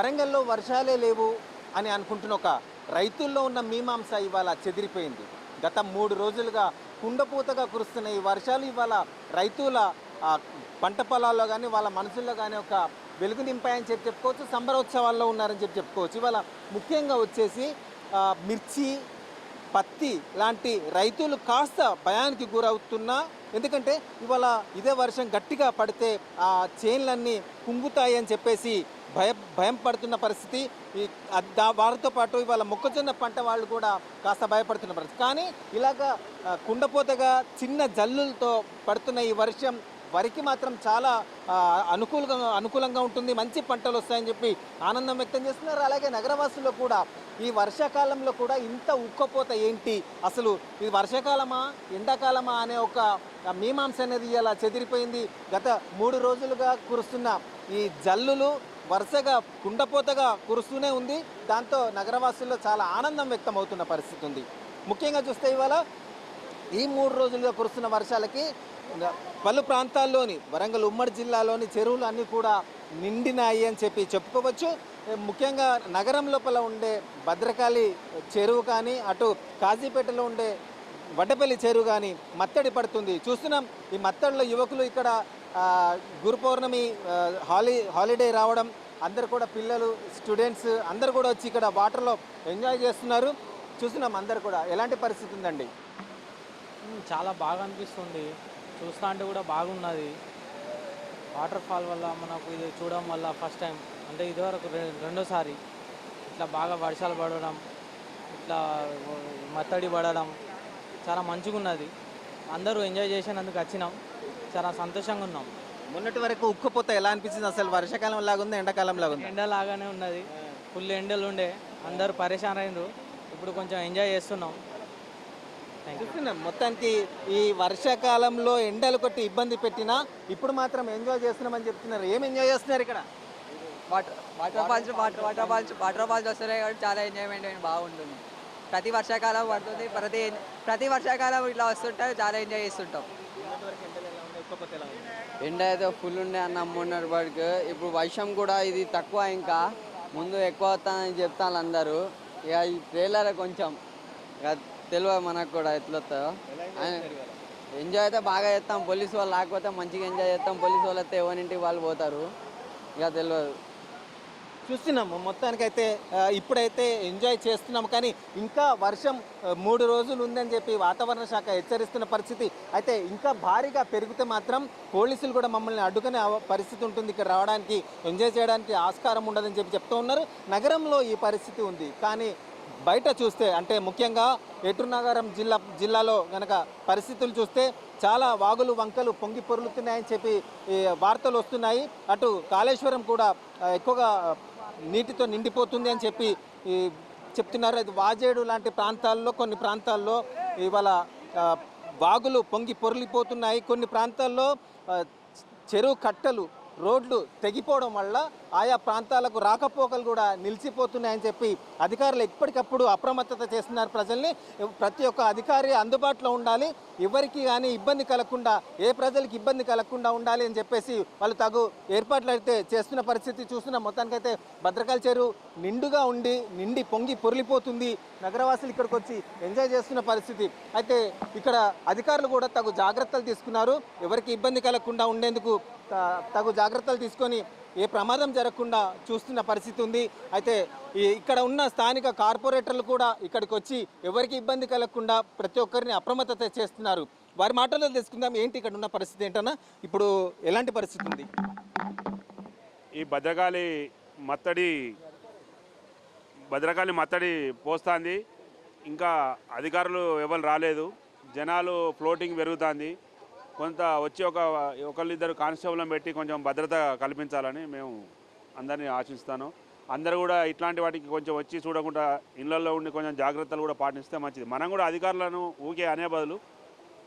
వరంగల్లో వర్షాలే లేవు అని అనుకుంటున్న ఒక రైతుల్లో ఉన్న మీమాంస ఇవాళ చెదిరిపోయింది. గత మూడు రోజులుగా కుండపూతగా కురుస్తున్న ఈ వర్షాలు ఇవాళ రైతుల పంట పొలాల్లో కానీ వాళ్ళ మనసుల్లో కానీ ఒక వెలుగు నింపాయని చెప్పి చెప్పుకోవచ్చు సంబరోత్సవాల్లో ఉన్నారని చెప్పి చెప్పుకోవచ్చు. ఇవాళ ముఖ్యంగా వచ్చేసి మిర్చి పత్తి లాంటి రైతులు కాస్త భయానికి గురవుతున్నా ఎందుకంటే ఇవాళ ఇదే వర్షం గట్టిగా పడితే ఆ చేన్లన్నీ కుంగుతాయి అని చెప్పేసి భయ భయం పడుతున్న పరిస్థితి. ఈ దా- వారితో పాటు ఇవాళ మొక్కజొన్న పంట వాళ్ళు కూడా కాస్త భయపడుతున్న పరిస్థితి. కానీ ఇలాగా కుండపోతగా చిన్న జల్లులతో పడుతున్న ఈ వర్షం వరికి మాత్రం చాలా అనుకూలంగా అనుకూలంగా ఉంటుంది. మంచి పంటలు వస్తాయని చెప్పి ఆనందం వ్యక్తం చేస్తున్నారు. అలాగే నగరవాసుల్లో కూడా ఈ వర్షాకాలంలో కూడా ఇంత ఉక్కపోత ఏంటి? అసలు ఇది వర్షాకాలమా ఎండాకాలమా అనే ఒక మీమాంస అనేది ఇలా చెదిరిపోయింది. గత మూడు రోజులుగా కురుస్తున్న ఈ జల్లులు వరుసగా కుండపోతగా కురుస్తూనే ఉంది. దాంతో నగరవాసుల్లో చాలా ఆనందం వ్యక్తం అవుతున్న పరిస్థితి ఉంది. ముఖ్యంగా చూస్తే ఇవాళ ఈ మూడు రోజులుగా కురుస్తున్న వర్షాలకి పలు ప్రాంతాల్లోని వరంగల్ ఉమ్మడి జిల్లాలోని చెరువులు అన్నీ కూడా నిండినాయి అని చెప్పి చెప్పుకోవచ్చు. ముఖ్యంగా నగరం లోపల ఉండే భద్రకాళి చెరువు కానీ అటు కాజీపేటలో ఉండే వడ్డపల్లి చెరువు కానీ మత్తడి పడుతుంది. చూస్తున్నాం ఈ మత్తడిలో యువకులు ఇక్కడ గురు పౌర్ణమి హాలి హాలీ హాలిడే రావడం అందరు కూడా పిల్లలు స్టూడెంట్స్ అందరు కూడా వచ్చి ఇక్కడ వాటర్లో ఎంజాయ్ చేస్తున్నారు. చూస్తున్నాం అందరు కూడా. ఎలాంటి పరిస్థితి ఉందండి? చాలా బాగా అనిపిస్తుంది. చూస్తా అంటే కూడా బాగున్నది. వాటర్ ఫాల్ వల్ల మనకు ఇది చూడడం వల్ల ఫస్ట్ టైం. అంటే ఇదివరకు రె- రెండోసారి ఇట్లా బాగా వర్షాలు పడడం ఇట్లా మత్తడి పడడం చాలా మంచిగా ఉన్నది అందరూ ఎంజాయ్ చేసినందుకు వచ్చినాం. చాలా సంతోషంగా ఉన్నాం. మొన్నటి వరకు ఉక్కుపోతే ఎలా అనిపించింది? అసలు వర్షాకాలం లాగా ఉంది? ఎండాకాలం లాగా ఉంది? ఎండ లాగానే ఉన్నది ఫుల్ ఎండలు ఉండే. అందరూ పరేషాన్ అయినరు. ఇప్పుడు కొంచెం ఎంజాయ్ చేస్తున్నాం. చూస్తున్నాం మొత్తానికి ఈ వర్షాకాలంలో ఎండలు కొట్టి ఇబ్బంది పెట్టినా ఇప్పుడు మాత్రం ఎంజాయ్ చేస్తున్నామని చెప్తున్నారు. ఏం ఎంజాయ్ చేస్తున్నారు ఇక్కడ? Water water falls water water falls water falls వస్తున్నాయి కాబట్టి చాలా ఎంజాయ్మెంట్ బాగుంటుంది. ప్రతి వర్షాకాలం పడుతుంది. ప్రతి ప్రతి వర్షాకాలం ఇట్లా వస్తుంటే చాలా ఎంజాయ్ చేస్తుంటాం. ఎండ అయితే ఫుల్ ఉండే అన్న మొన్నటి వరకు. ఇప్పుడు వర్షం కూడా ఇది తక్కువ ఇంకా. ముందు ఎక్కువ వస్తుందని చెప్తాను అందరూ. ఇక ఈ ట్రైలర్ కొంచెం ఇక తెలియదు మనకు కూడా ఎట్లా వస్తుందో ఎంజాయ్ అయితే బాగా చేస్తాం. పోలీసు వాళ్ళు లేకపోతే మంచిగా ఎంజాయ్ చేస్తాం. పోలీసు వాళ్ళు అయితే ఎవరింటికి వాళ్ళు పోతారు. ఇక తెలియదు. చూస్తున్నాము. మొత్తానికైతే ఇప్పుడైతే ఎంజాయ్ చేస్తున్నాము. కానీ ఇంకా వర్షం మూడు రోజులు ఉందని చెప్పి వాతావరణ శాఖ హెచ్చరిస్తున్న పరిస్థితి. అయితే ఇంకా భారీగా పెరిగితే మాత్రం పోలీసులు కూడా మమ్మల్ని అడ్డుకునే పరిస్థితి ఉంటుంది. ఇక్కడ రావడానికి ఎంజాయ్ చేయడానికి ఆస్కారం ఉండదని చెప్పి చెప్తూ ఉన్నారు. నగరంలో ఈ పరిస్థితి ఉంది. కానీ బయట చూస్తే అంటే ముఖ్యంగా ఎటునగరం నగరం జిల్లా జిల్లాలో గనక పరిస్థితులు చూస్తే చాలా వాగులు వంకలు పొంగి పొరులుతున్నాయని చెప్పి వార్తలు వస్తున్నాయి. అటు కాళేశ్వరం కూడా ఎక్కువగా నీటితో నిండిపోతుంది అని చెప్పి ఈ చెప్తున్నారు. అది వాజేడు లాంటి ప్రాంతాల్లో కొన్ని ప్రాంతాల్లో ఇవాళ వాగులు పొంగి పొరలిపోతున్నాయి. కొన్ని ప్రాంతాల్లో చెరువు కట్టలు రోడ్లు తెగిపోవడం వల్ల ఆయా ప్రాంతాలకు రాకపోకలు కూడా నిలిచిపోతున్నాయని చెప్పి అధికారులు ఎప్పటికప్పుడు అప్రమత్తత చేస్తున్నారు. ప్రజల్ని ప్రతి ఒక్క అధికారి అందుబాటులో ఉండాలి. ఎవరికి కానీ ఇబ్బంది కలగకుండా ఏ ప్రజలకు ఇబ్బంది కలగకుండా ఉండాలి అని చెప్పేసి వాళ్ళు తగు ఏర్పాట్లు అయితే చేస్తున్న పరిస్థితి చూస్తున్న మొత్తానికైతే భద్రకాళ చెరువు నిండుగా ఉండి నిండి పొంగి పొరిలిపోతుంది. నగరవాసులు ఇక్కడికి వచ్చి ఎంజాయ్ చేస్తున్న పరిస్థితి. అయితే ఇక్కడ అధికారులు కూడా తగు జాగ్రత్తలు తీసుకున్నారు. ఎవరికి ఇబ్బంది కలగకుండా ఉండేందుకు తగు జాగ్రత్త జాగ్రత్తలు తీసుకొని ఏ ప్రమాదం జరగకుండా చూస్తున్న పరిస్థితి ఉంది. అయితే ఈ ఇక్కడ ఉన్న స్థానిక కార్పొరేటర్లు కూడా ఇక్కడికి వచ్చి ఎవరికి ఇబ్బంది కలగకుండా ప్రతి ఒక్కరిని అప్రమత్తత చేస్తున్నారు. వారి మాటల్లో తెలుసుకుందాం. ఏంటి ఇక్కడ ఉన్న పరిస్థితి ఏంటన్నా? ఇప్పుడు ఎలాంటి పరిస్థితి ఉంది? ఈ భద్రకాళి మత్తడి భద్రకాళి మత్తడి పోస్తుంది. ఇంకా అధికారులు ఎవరు రాలేదు. జనాలు ఫ్లోటింగ్ పెరుగుతుంది. కొంత వచ్చి ఒక ఒకళ్ళిద్దరు కానిస్టేబుల్ని పెట్టి కొంచెం భద్రత కల్పించాలని మేము అందరినీ ఆశిస్తాను. అందరూ కూడా ఇట్లాంటి వాటికి కొంచెం వచ్చి చూడకుండా ఇళ్ళలో ఉండి కొంచెం జాగ్రత్తలు కూడా పాటిస్తే మంచిది. మనం కూడా అధికారులను ఊకే అనే బదులు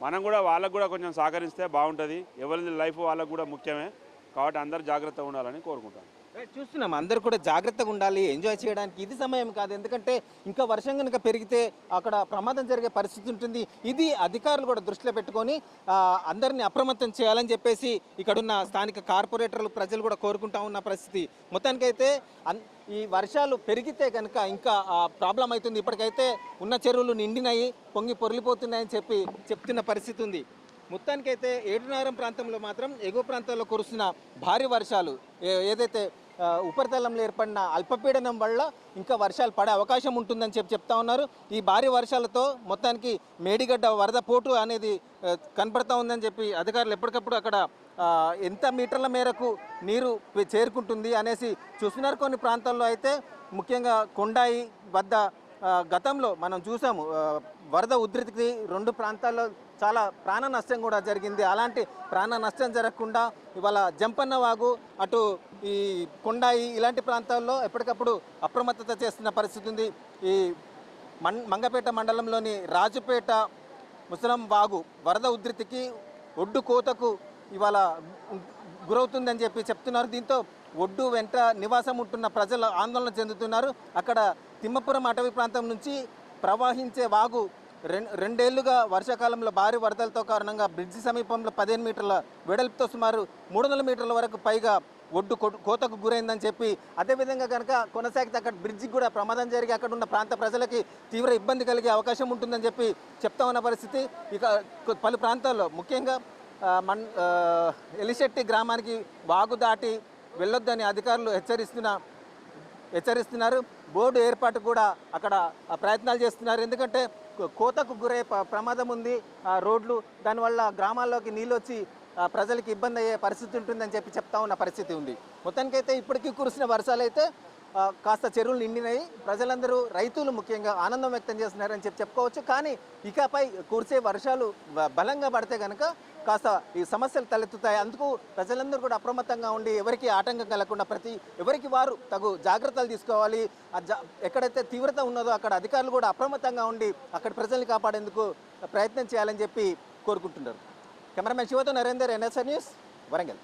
మనం కూడా వాళ్ళకు కూడా కొంచెం సహకరిస్తే బాగుంటుంది. ఎవరి లైఫ్ వాళ్ళకు కూడా ముఖ్యమే. కాబట్టి అందరూ జాగ్రత్తగా ఉండాలని కోరుకుంటాను. చూస్తున్నాం. అందరు కూడా జాగ్రత్తగా ఉండాలి ఎంజాయ్ చేయడానికి. ఇది సమయం కాదు. ఎందుకంటే ఇంకా వర్షం కనుక పెరిగితే అక్కడ ప్రమాదం జరిగే పరిస్థితి ఉంటుంది. ఇది అధికారులు కూడా దృష్టిలో పెట్టుకొని అందరినీ అప్రమత్తం చేయాలని చెప్పేసి ఇక్కడున్న స్థానిక కార్పొరేటర్లు ప్రజలు కూడా కోరుకుంటా ఉన్న పరిస్థితి. మొత్తానికైతే అన్- ఈ వర్షాలు పెరిగితే కనుక ఇంకా ప్రాబ్లం అవుతుంది. ఇప్పటికైతే ఉన్న చెరువులు నిండినాయి పొంగి పొరిలిపోతున్నాయని చెప్పి చెప్తున్న పరిస్థితి ఉంది. మొత్తానికైతే ఏడునారం ప్రాంతంలో మాత్రం ఎగువ ప్రాంతాల్లో కురుస్తున్న భారీ వర్షాలు ఏదైతే ఉపరితలంలో ఏర్పడిన అల్పపీడనం వల్ల ఇంకా వర్షాలు పడే అవకాశం ఉంటుందని చెప్పి చెప్తా ఉన్నారు. ఈ భారీ వర్షాలతో మొత్తానికి మేడిగడ్డ వరద పోటు అనేది కనపడతా ఉందని చెప్పి అధికారులు ఎప్పటికప్పుడు అక్కడ ఎంత మీటర్ల మేరకు నీరు చేరుకుంటుంది అనేసి చూస్తున్నారు. కొన్ని ప్రాంతాల్లో అయితే ముఖ్యంగా కొండాయి వద్ద గతంలో మనం చూసాము వరద ఉధృతికి రెండు ప్రాంతాల్లో చాలా ప్రాణ నష్టం కూడా జరిగింది. అలాంటి ప్రాణ నష్టం జరగకుండా ఇవాళ జంపన్న వాగు అటు ఈ కొండాయి ఇలాంటి ప్రాంతాల్లో ఎప్పటికప్పుడు అప్రమత్తత చేస్తున్న పరిస్థితి ఉంది. ఈ మన్ మంగపేట మండలంలోని రాజుపేట ముసలం వాగు వరద ఉధృతికి ఒడ్డు కోతకు ఇవాళ గురవుతుందని చెప్పి చెప్తున్నారు. దీంతో ఒడ్డు వెంట నివాసం ఉంటున్న ప్రజలు ఆందోళన చెందుతున్నారు. అక్కడ తిమ్మపురం అటవీ ప్రాంతం నుంచి ప్రవహించే వాగు రెండేళ్ళుగా వర్షాకాలంలో భారీ వరదలతో కారణంగా బ్రిడ్జి సమీపంలో పదిహేను మీటర్ల వెడల్పుతో సుమారు మూడు వందల మీటర్ల వరకు పైగా ఒడ్డు కోతకు గురైందని చెప్పి అదేవిధంగా కనుక కొనసాగితే అక్కడ బ్రిడ్జికి కూడా ప్రమాదం జరిగి అక్కడ ఉన్న ప్రాంత ప్రజలకి తీవ్ర ఇబ్బంది కలిగే అవకాశం ఉంటుందని చెప్పి చెప్తా ఉన్న పరిస్థితి. ఇక పలు ప్రాంతాల్లో ముఖ్యంగా మన్ ఎలిశెట్టి గ్రామానికి వాగు దాటి వెళ్ళొద్దని అధికారులు హెచ్చరిస్తున్న హెచ్చరిస్తున్నారు. బోర్డు ఏర్పాటు కూడా అక్కడ ప్రయత్నాలు చేస్తున్నారు. ఎందుకంటే కోతకు గురయ్యే ప్రమాదం ఉంది ఆ రోడ్లు దానివల్ల గ్రామాల్లోకి నీళ్ళు వచ్చి ప్రజలకు ప్రజలకి ఇబ్బంది అయ్యే పరిస్థితి ఉంటుందని చెప్పి చెప్తా ఉన్న పరిస్థితి ఉంది. మొత్తానికైతే ఇప్పటికీ కురిసిన వర్షాలు అయితే కాస్త చెరువులు నిండినాయి. ప్రజలందరూ రైతులు ముఖ్యంగా ఆనందం వ్యక్తం చేస్తున్నారని చెప్పి చెప్పుకోవచ్చు. కానీ ఇకపై కురిసే వర్షాలు బ- బలంగా పడితే కనుక కాస్త ఈ సమస్యలు తలెత్తుతాయి. అందుకు ప్రజలందరూ కూడా అప్రమత్తంగా ఉండి ఎవరికి ఆటంకం కలగకుండా ప్రతి ఎవరికి వారు తగు జాగ్రత్తలు తీసుకోవాలి. ఎక్కడైతే తీవ్రత ఉన్నదో అక్కడ అధికారులు కూడా అప్రమత్తంగా ఉండి అక్కడ ప్రజల్ని కాపాడేందుకు ప్రయత్నం చేయాలని చెప్పి కోరుకుంటున్నారు. కెమెరామెన్ శివతో నరేందర్ ఎన్ఎస్ఆర్ న్యూస్ వరంగల్.